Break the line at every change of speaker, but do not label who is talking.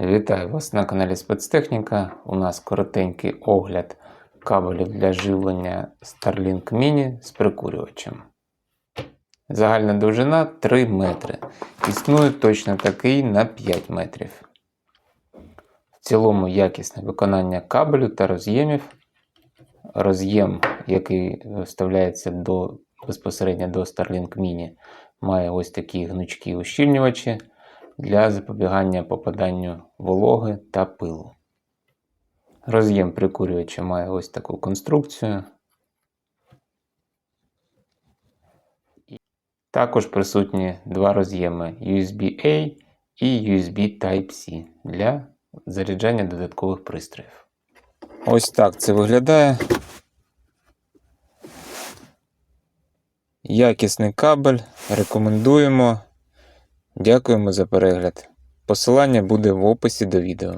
Вітаю вас на каналі Спецтехніка. У нас коротенький огляд кабелів для живлення Starlink Mini з прикурювачем. Загальна довжина 3 метри. Існує точно такий на 5 метрів. В цілому якісне виконання кабелю та роз'ємів. Роз'єм, який вставляється до, безпосередньо до Starlink Mini, має ось такі гнучкі ущільнювачі для запобігання попаданню вологи та пилу. Роз'єм прикурювача має ось таку конструкцію. Також присутні два роз'єми USB-A і USB Type-C для заряджання додаткових пристроїв. Ось так це виглядає. Якісний кабель. Рекомендуємо. Дякуємо за перегляд. Посилання буде в описі до відео.